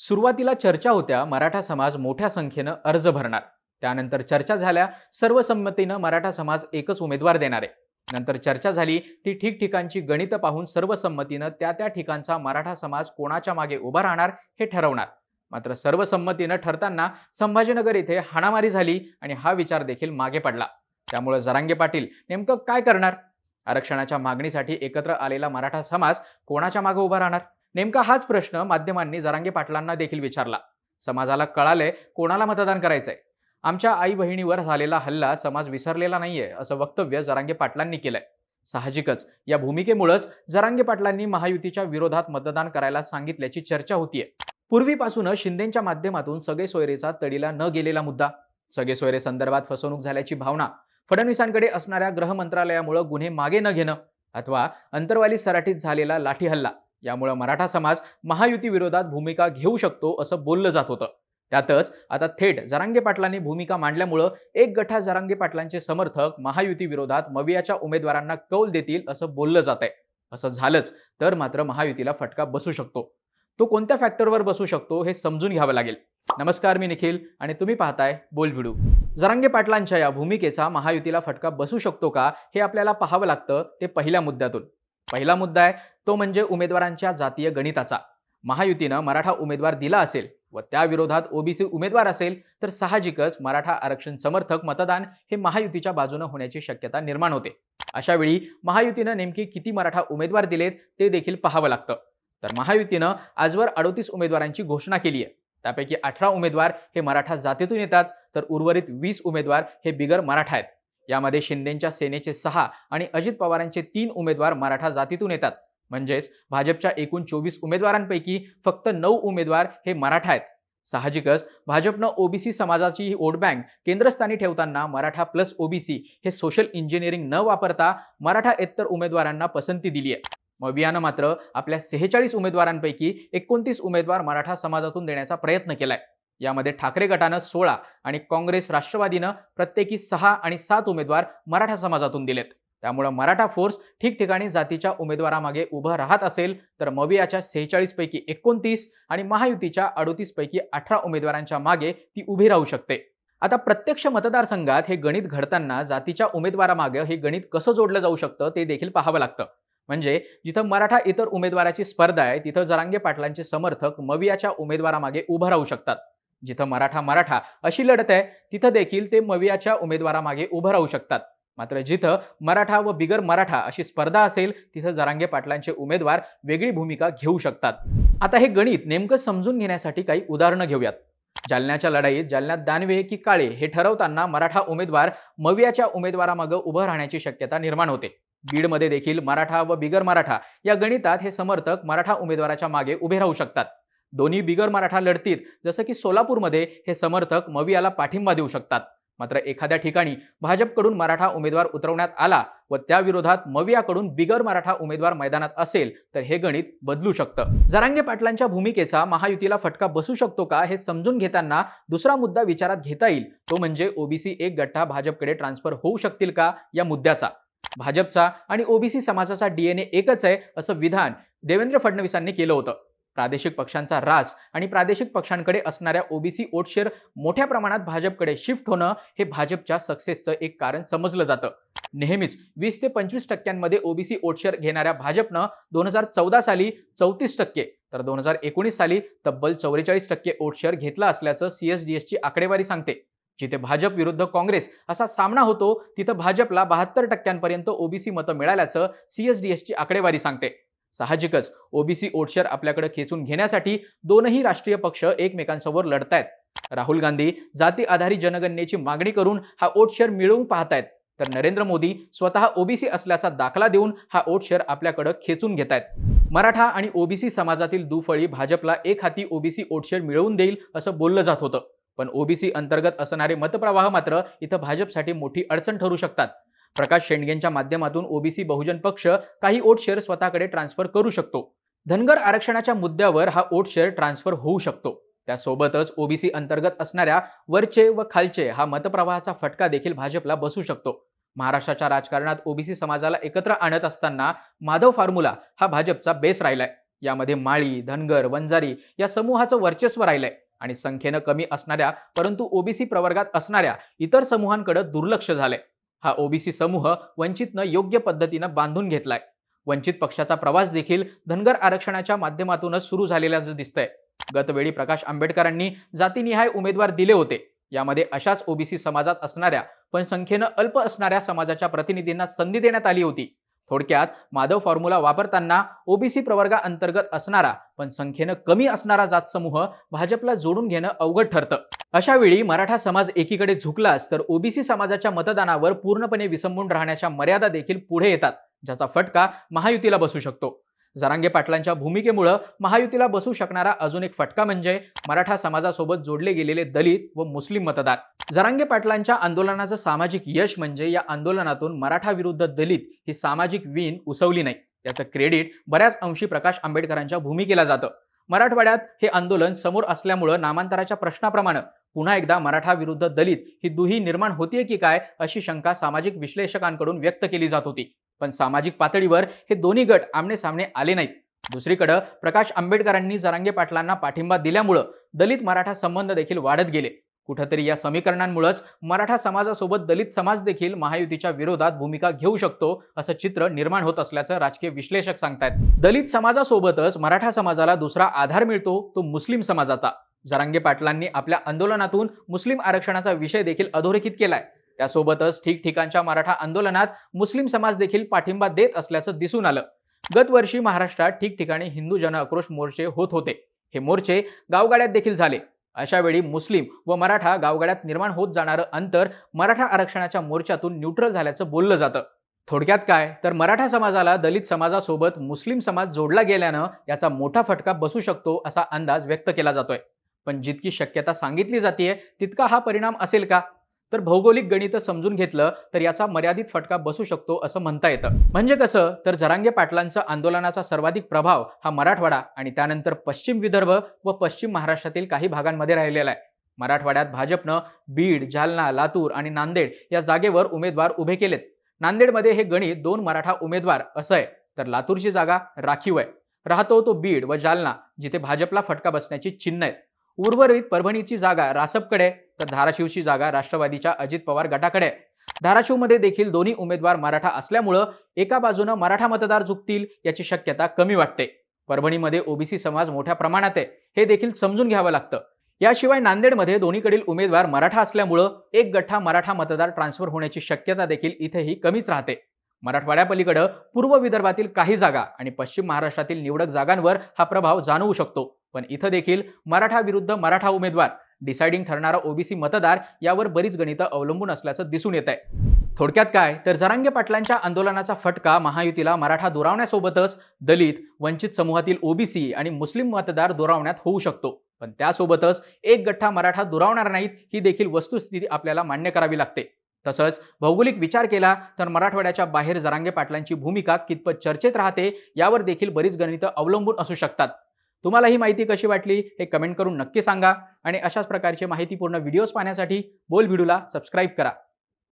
सुरुवातीला चर्चा होत्या मराठा समाज मोठ्या संख्येनं अर्ज भरणार. त्यानंतर चर्चा झाल्या सर्वसंमतीनं मराठा समाज एकच उमेदवार देणार आहे. नंतर चर्चा झाली ती ठिकठिकाणची गणितं पाहून सर्वसंमतीनं त्या त्या ठिकाणचा मराठा समाज कोणाच्या मागे उभा राहणार हे ठरवणार. मात्र सर्वसंमतीनं ठरताना संभाजीनगर इथे हाणामारी झाली आणि हा विचार देखील मागे पडला. त्यामुळे जरांगे पाटील नेमकं काय करणार? आरक्षणाच्या मागणीसाठी एकत्र आलेला मराठा समाज कोणाच्या मागे उभा राहणार? नेमका हाच प्रश्न माध्यमांनी जरांगे पाटलांना देखील विचारला. समाजाला कळालंय कोणाला मतदान करायचंय? आमच्या आई बहिणीवर झालेला हल्ला समाज विसरलेला नाहीये असं वक्तव्य जरांगे पाटलांनी केलंय. साहजिकच या भूमिकेमुळेच जरांगे पाटलांनी महायुतीच्या विरोधात मतदान करायला सांगितल्याची चर्चा होतीये. पूर्वीपासूनच शिंदेच्या माध्यमातून सगळे सोयरेचा तडीला न गेलेला मुद्दा सगळे सोयरे संदर्भात फसवणूक झाल्याची भावना फडणवीसांकडे असणाऱ्या गृह मंत्रालयामुळे गुन्हे मागे न घेणं अथवा अंतरवाली सराटीत झालेला लाठी हल्ला यामुळे मराठा समाज महायुती विरोधात भूमिका घेऊ शकतो असं बोललं जात होतं. त्यातच आता थेट जरांगे पाटलांनी भूमिका मांडल्यामुळं एक गठा जरांगे पाटलांचे समर्थक महायुती विरोधात मवियाच्या उमेदवारांना कौल देतील असं बोललं जात आहे असं झालंच तर मात्र महायुतीला फटका बसू शकतो. तो कोणत्या फॅक्टरवर बसू शकतो हे समजून घ्यावं लागेल. नमस्कार मी निखिल आणि तुम्ही पाहताय बोल भिडू जरांगे पाटलांच्या या भूमिकेचा महायुतीला फटका बसू शकतो का हे आपल्याला पाहावं लागतं ते पहिल्या मुद्द्यातून. पहिला मुद्दा आहे तो म्हणजे उमेदवारांच्या जातीय गणिताचा. महायुतीनं मराठा उमेदवार दिला असेल व त्याविरोधात ओबीसी उमेदवार असेल तर साहजिकच मराठा आरक्षण समर्थक मतदान हे महायुतीच्या बाजूनं होण्याची शक्यता निर्माण होते. अशावेळी महायुतीनं नेमकी किती मराठा उमेदवार दिलेत ते देखील पाहावं लागतं. तर महायुतीनं आजवर अडोतीस उमेदवारांची घोषणा केली आहे. त्यापैकी अठरा उमेदवार हे मराठा जातीतून येतात तर उर्वरित वीस उमेदवार हे बिगर मराठा आहेत. यामध्ये शिंदेच्या सेनेचे सहा आणि अजित पवारांचे तीन उमेदवार मराठा जातीतून येतात. म्हणजेच भाजपच्या एकूण चोवीस उमेदवारांपैकी फक्त नऊ उमेदवार हे मराठा आहेत. साहजिकच भाजपनं ओबीसी समाजाची ही वोट बँक केंद्रस्थानी ठेवताना मराठा प्लस ओबीसी हे सोशल इंजिनिअरिंग न वापरता मराठा एत्तर उमेदवारांना पसंती दिली आहे. मवियानं मात्र आपल्या सेहेचाळीस उमेदवारांपैकी एकोणतीस उमेदवार मराठा समाजातून देण्याचा प्रयत्न केलाय. यामध्ये ठाकरे गटानं सोळा आणि काँग्रेस राष्ट्रवादीनं प्रत्येकी सहा आणि सात उमेदवार मराठा समाजातून दिलेत. त्यामुळं मराठा फोर्स ठिकठिकाणी जातीच्या उमेदवारामागे उभं राहत असेल तर मवियाच्या सेहेचाळीसपैकी एकोणतीस आणि महायुतीच्या अडोतीसपैकी अठरा उमेदवारांच्या मागे ती उभी राहू शकते. आता प्रत्यक्ष मतदारसंघात हे गणित घडताना जातीच्या उमेदवारामागे हे गणित कसं जोडलं जाऊ शकतं ते देखील पाहावं लागतं. म्हणजे जिथं मराठा इतर उमेदवाराची स्पर्धा आहे तिथं जरांगे पाटलांचे समर्थक मवियाच्या उमेदवारामागे उभं राहू शकतात. जिथं मराठा मराठा अशी लढत आहे तिथं देखील ते मवियाच्या उमेदवारामागे उभं राहू शकतात. मात्र जिथं मराठा व बिगर मराठा अशी स्पर्धा असेल तिथं जरांगे पाटलांचे उमेदवार वेगळी भूमिका घेऊ शकतात. आता हे गणित नेमकं समजून घेण्यासाठी काही उदाहरणं घेऊयात. जालन्याच्या लढाईत जालन्यात दानवे की काळे हे ठरवताना मराठा उमेदवार मवियाच्या उमेदवारामागे उभं राहण्याची शक्यता निर्माण होते. बीडमध्ये देखील मराठा व बिगर मराठा या गणितात हे समर्थक मराठा उमेदवाराच्या मागे उभे राहू शकतात. दोन्ही बिगर मराठा लढतीत जसं की सोलापूरमध्ये हे समर्थक मवियाला पाठिंबा देऊ शकतात. मात्र एखाद्या ठिकाणी भाजपकडून मराठा उमेदवार उतरवण्यात आला व त्याविरोधात मवियाकडून बिगर मराठा उमेदवार मैदानात असेल तर हे गणित बदलू शकतं. जरांगे पाटलांच्या भूमिकेचा महायुतीला फटका बसू शकतो का हे समजून घेताना दुसरा मुद्दा विचारात घेता येईल. तो म्हणजे ओबीसी एक गठ्ठा भाजपकडे ट्रान्सफर होऊ शकतील का या मुद्द्याचा. भाजपचा आणि ओबीसी समाजाचा डीएनए एकच आहे असं विधान देवेंद्र फडणवीसांनी केलं होतं. प्रादेशिक पक्षांचा रास आणि प्रादेशिक पक्षांकडे असणाऱ्या ओबीसी वोटशेअर मोठ्या प्रमाणात भाजपकडे शिफ्ट होणं हे भाजपच्या सक्सेसचं एक कारण समजलं जातं. नेहमीच वीस ते पंचवीस टक्क्यांमध्ये ओबीसी ओटशेअर घेणाऱ्या भाजपनं दोन हजार चौदा साली चौतीस टक्के तर दोन हजार एकोणीस साली तब्बल चौवेचाळीस टक्के ओटशेअर घेतला असल्याचं सीएसडीएसची आकडेवारी सांगते. जिथे भाजप विरुद्ध काँग्रेस असा सामना होतो तिथं भाजपला बहात्तर टक्क्यांपर्यंत ओबीसी मतं मिळाल्याचं सीएसडीएसची आकडेवारी सांगते. साहजिकच. ओबीसी ओटशेअर आपल्याकडे खेचून घेण्यासाठी दोनही राष्ट्रीय पक्ष एकमेकांसमोर लढतायत. राहुल गांधी जाती आधारित जनगणनेची मागणी करून हा ओटशेअर मिळवून पाहतायत. तर नरेंद्र मोदी स्वतः ओबीसी असल्याचा दाखला देऊन हा ओटशेअर आपल्याकडे खेचून घेत आहेत मराठा आणि ओबीसी समाजातील दुफळी भाजपला एक हाती ओबीसी ओटशेअर मिळवून देईल असं बोललं जात होतं. पण ओबीसी अंतर्गत असणारे मतप्रवाह मात्र इथं भाजपसाठी मोठी अडचण ठरू शकतात. प्रकाश शेंडगेंच्या माध्यमातून ओबीसी बहुजन पक्ष काही ओट शेअर स्वतःकडे ट्रान्सफर करू शकतो. धनगर आरक्षणाच्या मुद्द्यावर हा ओट शेअर ट्रान्सफर होऊ शकतो. त्यासोबतच ओबीसी अंतर्गत असणाऱ्या वरचे व खालचे हा मतप्रवाहाचा फटका देखील भाजपला बसू शकतो. महाराष्ट्राच्या राजकारणात ओबीसी समाजाला एकत्र आणत असताना माधव फॉर्म्युला हा भाजपचा बेस राहिलाय. यामध्ये माळी धनगर वंजारी या समूहाचं वर्चस्व राहिलंय आणि संख्येनं कमी असणाऱ्या परंतु ओबीसी प्रवर्गात असणाऱ्या इतर समूहांकडे दुर्लक्ष झालंय. हा ओबीसी समूह वंचितनं योग्य पद्धतीनं बांधून घेतलाय. वंचित पक्षाचा प्रवास देखील धनगर आरक्षणाच्या माध्यमातूनच सुरू झालेल्याचं दिसतंय. गतवेळी प्रकाश आंबेडकरांनी जातीनिहाय उमेदवार दिले होते. यामध्ये अशाच ओबीसी समाजात असणाऱ्या पण संख्येनं अल्प असणाऱ्या समाजाच्या प्रतिनिधींना संधी देण्यात आली होती. थोडक्यात माधव फॉर्म्युला वापरताना ओबीसी प्रवर्गाअंतर्गत असणारा पण संख्येनं कमी असणारा जात समूह भाजपला जोडून घेणं अवघड ठरतं. अशा वेळी मराठा समाज एकीकडे झुकलाच तर ओबीसी समाजाच्या मतदानावर पूर्णपणे विसंबून राहण्याच्या मर्यादा देखील पुढे येतात ज्याचा फटका महायुतीला बसू शकतो. जरांगे पाटलांच्या भूमिकेमुळं महायुतीला बसू शकणारा अजून एक फटका म्हणजे मराठा समाजासोबत जोडले गेलेले दलित व मुस्लिम मतदार. जरांगे पाटलांच्या आंदोलनाचं सामाजिक यश म्हणजे या आंदोलनातून मराठा विरुद्ध दलित ही सामाजिक वीण उसवली नाही. याचं क्रेडिट बऱ्याच अंशी प्रकाश आंबेडकरांच्या भूमिकेला जातं. मराठवाड्यात हे आंदोलन समोर असल्यामुळं नामांतराच्या प्रश्नाप्रमाणे पुन्हा एकदा मराठा विरुद्ध दलित ही दुही निर्माण होतीये की काय अशी शंका सामाजिक विश्लेषकांकडून व्यक्त केली जात होती. पण सामाजिक पातळीवर हे दोन्ही गट आमने सामने आले नाहीत. दुसरीकडे प्रकाश आंबेडकरांनी जरांगे पाटलांना पाठिंबा दिल्यामुळं दलित मराठा संबंध देखील वाढत गेले. कुठंतरी या समीकरणांमुळेच मराठा समाजासोबत दलित समाज देखील महायुतीच्या विरोधात भूमिका घेऊ शकतो असं चित्र निर्माण होत असल्याचं राजकीय विश्लेषक सांगतायत. दलित समाजासोबतच मराठा समाजाला दुसरा आधार मिळतो तो मुस्लिम समाजाचा. जरांगे पाटलांनी आपल्या आंदोलनातून मुस्लिम आरक्षणाचा विषय देखील अधोरेखित केलाय. त्यासोबतच ठिकठिकाणच्या मराठा आंदोलनात मुस्लिम समाज देखील पाठिंबा देत असल्याचं दिसून आलं. गतवर्षी महाराष्ट्रात ठिकठिकाणी हिंदू जन आक्रोश मोर्चे होत होते. हे मोर्चे गावगाड्यात देखील झाले. अशा वेळी मुस्लिम व मराठा गावगाड्यात निर्माण होत जाणारं अंतर मराठा आरक्षणाच्या मोर्चातून न्यूट्रल झाल्याचं बोललं जातं. थोडक्यात काय? तर मराठा समाजाला दलित समाजासोबत मुस्लिम समाज जोडला गेल्यानं याचा मोठा फटका बसू शकतो असा अंदाज व्यक्त केला जातोय. पण जितकी शक्यता सांगितली जाते तितका हा परिणाम असेल का? तर भौगोलिक गणित समजून घेतलं तर याचा मर्यादित फटका बसू शकतो असं म्हणता येतं. म्हणजे कसं? तर जरांगे पाटलांचा आंदोलनाचा सर्वाधिक प्रभाव हा मराठवाडा आणि त्यानंतर पश्चिम विदर्भ व पश्चिम महाराष्ट्रातील काही भागांमध्ये राहिलेला आहे. मराठवाड्यात भाजपनं बीड जालना लातूर आणि नांदेड या जागेवर उमेदवार उभे केलेत. नांदेडमध्ये हे गणित दोन मराठा उमेदवार असं आहे. तर लातूरची जागा राखीव आहे. राहतो तो बीड व जालना जिथे भाजपला फटका बसण्याची चिन्ह आहेत उर्वरित परभणीची जागा रासपकडे तर धाराशिवची जागा राष्ट्रवादीच्या अजित पवार गटाकडे. धाराशिवमध्ये देखील दोन्ही उमेदवार मराठा असल्यामुळं एका बाजूनं मराठा मतदार झुकतील याची शक्यता कमी वाटते. परभणीमध्ये ओबीसी समाज मोठ्या प्रमाणात आहे. हे देखील समजून घ्यावं लागतं. याशिवाय नांदेडमध्ये दोन्हीकडील उमेदवार मराठा असल्यामुळं एक गठ्ठा मराठा मतदार ट्रान्सफर होण्याची शक्यता देखील इथेही कमीच राहते. मराठवाड्यापलीकडं पूर्व विदर्भातील काही जागा आणि पश्चिम महाराष्ट्रातील निवडक जागांवर हा प्रभाव जाणवू शकतो. पण इथं देखील मराठा विरुद्ध मराठा उमेदवार डिसाइडिंग ठरणारा ओबीसी मतदार यावर बरीच गणितं अवलंबून असल्याचं दिसून येत आहे थोडक्यात काय? तर जरांगे पाटलांच्या आंदोलनाचा फटका महायुतीला मराठा दुरावण्यासोबतच दलित वंचित समूहातील ओबीसी आणि मुस्लिम मतदार दुरावण्यात होऊ शकतो. पण त्यासोबतच एक गठ्ठा मराठा दुरावणार नाहीत ही देखील वस्तुस्थिती आपल्याला मान्य करावी लागते. तसंच भौगोलिक विचार केला तर मराठवाड्याच्या बाहेर जरांगे पाटलांची भूमिका कितपत चर्चेत राहते यावर देखील बरीच गणितं अवलंबून असू शकतात. तुम्हाला ही माहिती कशी वाटली हे कमेंट करून नक्की सांगा आणि अशाच प्रकारचे माहितीपूर्ण व्हिडिओज पाहण्यासाठी बोल व्हिडिओला सबस्क्राईब करा.